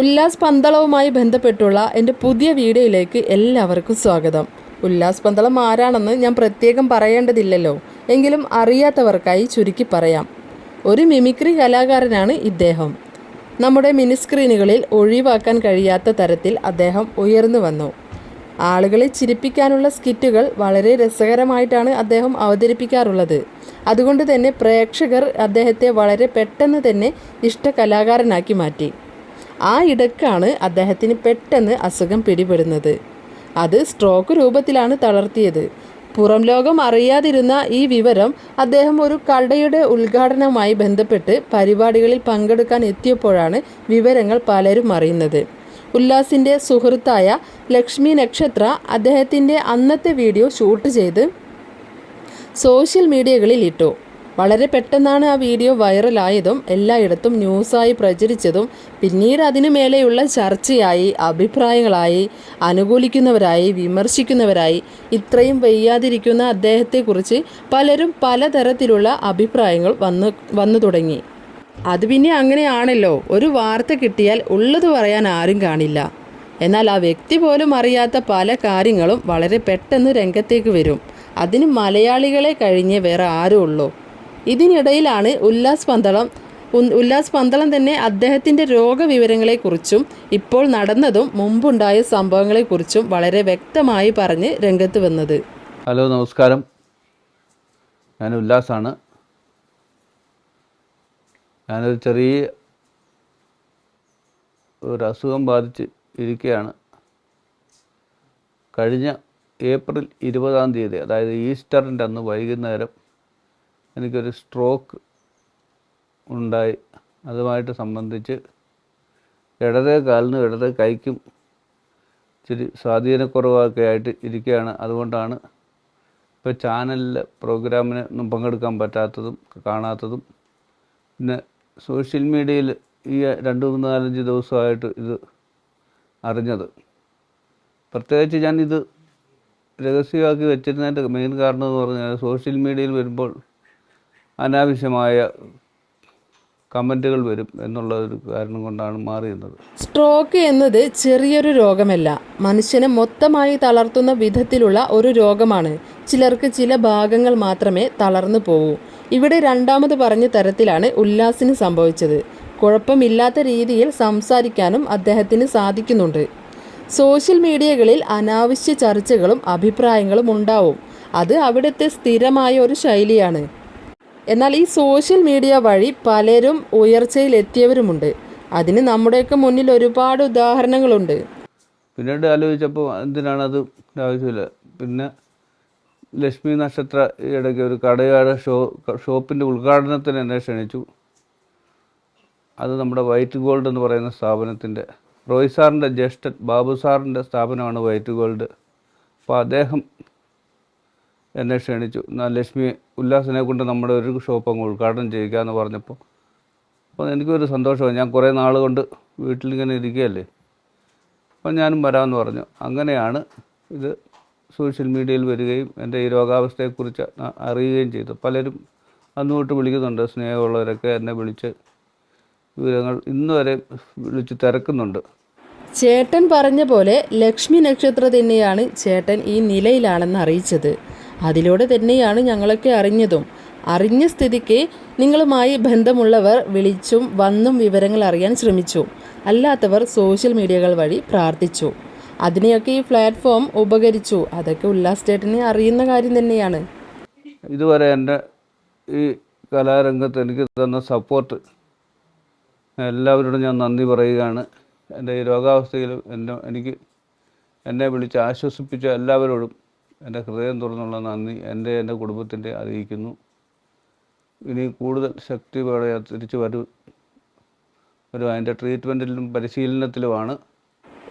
ഉല്ലാസ് പന്തളവുമായി ബന്ധപ്പെട്ടുള്ള എന്റെ പുതിയ വീഡിയോയിലേക്ക് എല്ലാവർക്കും സ്വാഗതം. ഉല്ലാസ് പന്തളം ആരാണെന്ന് ഞാൻ പ്രത്യേകം പറയേണ്ടതില്ലല്ലോ. എങ്കിലും അറിയാത്തവർക്കായി ചുരുക്കി പറയാം. ഒരു മിമിക്രി കലാകാരനാണ് ഇദ്ദേഹം. നമ്മുടെ മിനിസ്ക്രീനുകളിൽ ഒഴിവാക്കാൻ കഴിയാത്ത തരത്തിൽ അദ്ദേഹം ഉയർന്നു വന്നു. ആളുകളെ ചിരിപ്പിക്കാനുള്ള സ്കിറ്റുകൾ വളരെ രസകരമായിട്ടാണ് അദ്ദേഹം അവതരിപ്പിക്കാറുള്ളത്. അതുകൊണ്ട് തന്നെ പ്രേക്ഷകർ അദ്ദേഹത്തെ വളരെ പെട്ടെന്ന് തന്നെ ഇഷ്ട കലാകാരനാക്കി മാറ്റി. ആ ഇടക്കാണ് അദ്ദേഹത്തിന് പെട്ടെന്ന് അസുഖം പിടിപെടുന്നത്. അത് സ്ട്രോക്ക് രൂപത്തിലാണ് തളർത്തിയത്. പുറം ലോകം അറിയാതിരുന്ന ഈ വിവരം അദ്ദേഹം ഒരു കടയുടെ ഉദ്ഘാടനവുമായി ബന്ധപ്പെട്ട് പരിപാടികളിൽ പങ്കെടുക്കാൻ എത്തിയപ്പോഴാണ് വിവരങ്ങൾ പലരും അറിയുന്നത്. ഉല്ലാസിന്റെ സുഹൃത്തായ ലക്ഷ്മി നക്ഷത്ര അദ്ദേഹത്തിന്റെ അന്നത്തെ വീഡിയോ ഷൂട്ട് ചെയ്ത് സോഷ്യൽ മീഡിയകളിൽ ഇട്ടു. വളരെ പെട്ടെന്നാണ് ആ വീഡിയോ വൈറലായതും എല്ലായിടത്തും ന്യൂസായി പ്രചരിച്ചതും പിന്നീട് അതിനു മേലെയുള്ള ചർച്ചയായി അഭിപ്രായങ്ങളായി അനുകൂലിക്കുന്നവരായി വിമർശിക്കുന്നവരായി. ഇത്രയും വയ്യാതിരിക്കുന്ന അദ്ദേഹത്തെക്കുറിച്ച് പലരും പലതരത്തിലുള്ള അഭിപ്രായങ്ങൾ വന്നു വന്നു തുടങ്ങി. അത് പിന്നെ അങ്ങനെയാണല്ലോ. ഒരു വാർത്ത കിട്ടിയാൽ ഉള്ളത് പറയാൻ ആരും കാണില്ല. എന്നാൽ ആ വ്യക്തി പോലും അറിയാത്ത പല കാര്യങ്ങളും വളരെ പെട്ടെന്ന് രംഗത്തേക്ക് വരും. അതിന് മലയാളികളെ കഴിഞ്ഞേ വേറെ ആരും ഉള്ളൂ ഇതിനിടയിലാണ് ഉല്ലാസ് പന്തളം. ഉല്ലാസ് പന്തളം തന്നെ അദ്ദേഹത്തിന്റെ രോഗവിവരങ്ങളെക്കുറിച്ചും ഇപ്പോൾ നടന്നതും മുമ്പുണ്ടായ സംഭവങ്ങളെക്കുറിച്ചും വളരെ വ്യക്തമായി പറഞ്ഞ് രംഗത്ത് വന്നത്. ഹലോ നമസ്കാരം. ഞാൻ ഉല്ലാസാണ്. ഞാനൊരു ചെറിയ ഒരു അസുഖം ബാധിച്ച് ഇരിക്കുകയാണ് കഴിഞ്ഞ ഏപ്രിൽ ഇരുപതാം തീയതി അതായത് ഈസ്റ്ററിന്റെ അന്ന് വൈകുന്നേരം എനിക്കൊരു സ്ട്രോക്ക് ഉണ്ടായി. അതുമായിട്ട് സംബന്ധിച്ച് ഇടതേ കാലിനും ഇടതേ കൈക്കും ഇച്ചിരി സ്വാധീനക്കുറവൊക്കെ ആയിട്ട് ഇരിക്കുകയാണ്. അതുകൊണ്ടാണ് ഇപ്പോൾ ചാനലിലെ പ്രോഗ്രാമിന് ഒന്നും പങ്കെടുക്കാൻ പറ്റാത്തതും കാണാത്തതും. പിന്നെ സോഷ്യൽ മീഡിയയിൽ ഈ രണ്ട് മൂന്ന് നാലഞ്ച് ദിവസമായിട്ട് ഇത് അറിഞ്ഞത്. പ്രത്യേകിച്ച് ഞാൻ ഇത് രഹസ്യമാക്കി വെച്ചിരുന്നതിന്റെ മെയിൻ കാരണം എന്ന് പറഞ്ഞാൽ സോഷ്യൽ മീഡിയയിൽ വരുമ്പോൾ അനാവശ്യമായ കമന്റുകൾ വരും എന്നുള്ള ഒരു കാരണം കൊണ്ടാണ് മാറിയുന്നത് സ്ട്രോക്ക് എന്നത് ചെറിയൊരു രോഗമല്ല. മനുഷ്യനെ മൊത്തമായി തളർത്തുന്ന വിധത്തിലുള്ള ഒരു രോഗമാണ്. ചിലർക്ക് ചില ഭാഗങ്ങൾ മാത്രമേ തളർന്നു പോകൂ ഇവിടെ രണ്ടാമത് പറഞ്ഞ തരത്തിലാണ് ഉല്ലാസിന് സംഭവിച്ചത്. കുഴപ്പമില്ലാത്ത രീതിയിൽ സംസാരിക്കാനും അദ്ദേഹത്തിന് സാധിക്കുന്നുണ്ട്. സോഷ്യൽ മീഡിയകളിൽ അനാവശ്യ ചർച്ചകളും അഭിപ്രായങ്ങളും ഉണ്ടാവും. അത് അവിടുത്തെ സ്ഥിരമായ ഒരു ശൈലിയാണ്. എന്നാൽ ഈ സോഷ്യൽ മീഡിയ വഴി പലരും ഉയർച്ചയിലെത്തിയവരുമുണ്ട്. അതിന് നമ്മുടെയൊക്കെ മുന്നിൽ ഒരുപാട് ഉദാഹരണങ്ങളുണ്ട്. പിന്നീട് ആലോചിച്ചപ്പോൾ എന്തിനാണത് ആവശ്യമില്ല. പിന്നെ ലക്ഷ്മി നക്ഷത്ര ഇടയ്ക്ക് ഒരു കടയുടെ ഷോ ഷോപ്പിന്റെ ഉദ്ഘാടനത്തിന് എന്നെ ക്ഷണിച്ചു. അത് നമ്മുടെ വൈറ്റ് ഗോൾഡ് എന്ന് പറയുന്ന സ്ഥാപനത്തിന്റെ റോയ് സാറിന്റെ ജ്യേഷ്ഠൻ ബാബു സാറിന്റെ സ്ഥാപനമാണ് വൈറ്റ് ഗോൾഡ്. അപ്പോൾ അദ്ദേഹം എന്നെ ക്ഷണിച്ചു. എന്നാൽ ലക്ഷ്മി ഉല്ലാസിനെ കൊണ്ട് നമ്മുടെ ഒരു ഷോപ്പ് അങ്ങ് ഉദ്ഘാടനം ചെയ്യുക എന്ന് പറഞ്ഞപ്പോൾ അപ്പോൾ എനിക്കൊരു സന്തോഷമായി. ഞാൻ കുറേ നാൾ കൊണ്ട് വീട്ടിലിങ്ങനെ ഇരിക്കുകയല്ലേ? അപ്പം ഞാനും വരാമെന്ന് പറഞ്ഞു. അങ്ങനെയാണ് ഇത് സോഷ്യൽ മീഡിയയിൽ വരികയും എന്റെ ഈ രോഗാവസ്ഥയെക്കുറിച്ച് അറിയുകയും ചെയ്തു പലരും അന്ന് തൊട്ട് വിളിക്കുന്നുണ്ട്. സ്നേഹമുള്ളവരൊക്കെ എന്നെ വിളിച്ച് വിവരങ്ങൾ ഇന്ന് വരെ വിളിച്ച് തിരക്കുന്നുണ്ട്. ചേട്ടൻ പറഞ്ഞ പോലെ ലക്ഷ്മി നക്ഷത്ര തന്നെയാണ് ചേട്ടൻ ഈ നിലയിലാണെന്ന് അറിയിച്ചത്. അതിലൂടെ തന്നെയാണ് ഞങ്ങളൊക്കെ അറിഞ്ഞതും. അറിഞ്ഞ സ്ഥിതിക്ക് നിങ്ങളുമായി ബന്ധമുള്ളവർ വിളിച്ചും വന്നും വിവരങ്ങൾ അറിയാൻ ശ്രമിച്ചു. അല്ലാത്തവർ സോഷ്യൽ മീഡിയകൾ വഴി പ്രാർത്ഥിച്ചു. അതിനെയൊക്കെ ഈ പ്ലാറ്റ്ഫോം ഉപകരിച്ചു. അതൊക്കെ ഉല്ലാസ് ചേട്ടനെ അറിയുന്ന കാര്യം തന്നെയാണ്. ഇതുവരെ എന്റെ ഈ കലാരംഗത്ത് എനിക്ക് തന്ന സപ്പോർട്ട് എല്ലാവരോടും ഞാൻ നന്ദി പറയുകയാണ്. എന്റെ ഈ രോഗാവസ്ഥയിലും എന്നെ എനിക്ക് എന്നെ വിളിച്ച് ആശ്വസിപ്പിച്ച എല്ലാവരോടും എന്റെ ഹൃദയം തുറന്നുള്ള നന്ദി. എന്റെ എന്റെ കുടുംബത്തിന്റെ അറിയിക്കുന്നു. ഇനി കൂടുതൽ ശക്തി വേറെ തിരിച്ചു വരൂ. ഒരു അതിന്റെ ട്രീറ്റ്മെന്റിലും പരിശീലനത്തിലുമാണ്.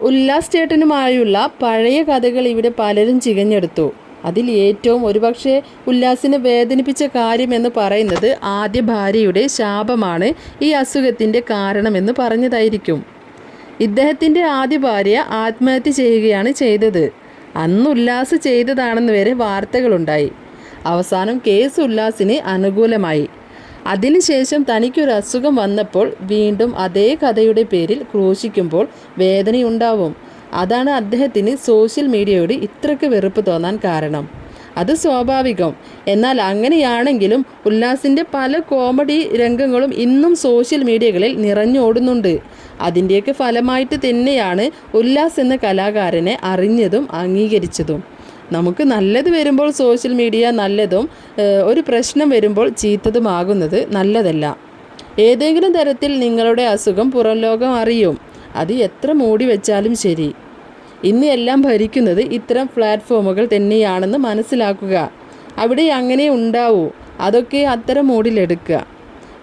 ഉല്ലാസ് ചേട്ടനുമായുള്ള പഴയ കഥകൾ ഇവിടെ പലരും ചികഞ്ഞെടുത്തു. അതിൽ ഏറ്റവും ഒരുപക്ഷെ ഉല്ലാസിനെ വേദനിപ്പിച്ച കാര്യമെന്ന് പറയുന്നത് ആദ്യ ഭാര്യയുടെ ശാപമാണ് ഈ അസുഖത്തിന്റെ കാരണമെന്ന് പറഞ്ഞതായിരിക്കും. ഇദ്ദേഹത്തിന്റെ ആദ്യ ഭാര്യ ആത്മഹത്യ ചെയ്യുകയാണ് ചെയ്തത്. അന്ന് ഉല്ലാസ് ചെയ്തതാണെന്ന് വരെ വാർത്തകളുണ്ടായി. അവസാനം കേസ് ഉല്ലാസിന് അനുകൂലമായി. അതിനുശേഷം തനിക്കൊരു അസുഖം വന്നപ്പോൾ വീണ്ടും അതേ കഥയുടെ പേരിൽ ക്രൂശിക്കുമ്പോൾ വേദനയുണ്ടാവും. അതാണ് അദ്ദേഹത്തിന് സോഷ്യൽ മീഡിയയോട് ഇത്രയ്ക്ക് വെറുപ്പ് തോന്നാൻ കാരണം. അത് സ്വാഭാവികം. എന്നാൽ അങ്ങനെയാണെങ്കിലും ഉല്ലാസിന്റെ പല കോമഡി രംഗങ്ങളും ഇന്നും സോഷ്യൽ മീഡിയകളിൽ നിറഞ്ഞോടുന്നുണ്ട്. അതിന്റെയൊക്കെ ഫലമായിട്ട് തന്നെയാണ് ഉല്ലാസ് എന്ന കലാകാരനെ അറിഞ്ഞതും അംഗീകരിച്ചതും. നമുക്ക് നല്ലത് വരുമ്പോൾ സോഷ്യൽ മീഡിയ നല്ലതും ഒരു പ്രശ്നം വരുമ്പോൾ ചീത്തതുമാകുന്നത് നല്ലതല്ല. ഏതെങ്കിലും തരത്തിൽ നിങ്ങളുടെ അസുഖം പുറം ലോകം അറിയും. അത് എത്ര മൂടി വെച്ചാലും ശരി. ഇന്ന് എല്ലാം ഭരിക്കുന്നത് ഇത്തരം പ്ലാറ്റ്ഫോമുകൾ തന്നെയാണെന്ന് മനസ്സിലാക്കുക. അവിടെ അങ്ങനെ ഉണ്ടാവൂ. അതൊക്കെ അത്തരം മൂഡിലെടുക്കുക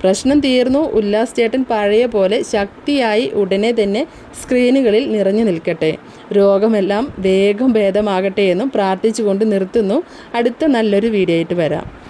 പ്രശ്നം തീർന്നു. ഉല്ലാസ് ചേട്ടൻ പഴയ പോലെ ശക്തിയായി ഉടനെ തന്നെ സ്ക്രീനുകളിൽ നിറഞ്ഞു നിൽക്കട്ടെ. രോഗമെല്ലാം വേഗം ഭേദമാകട്ടെ എന്നും പ്രാർത്ഥിച്ചുകൊണ്ട് നിർത്തുന്നു. അടുത്ത നല്ലൊരു വീഡിയോ ആയിട്ട് വരാം.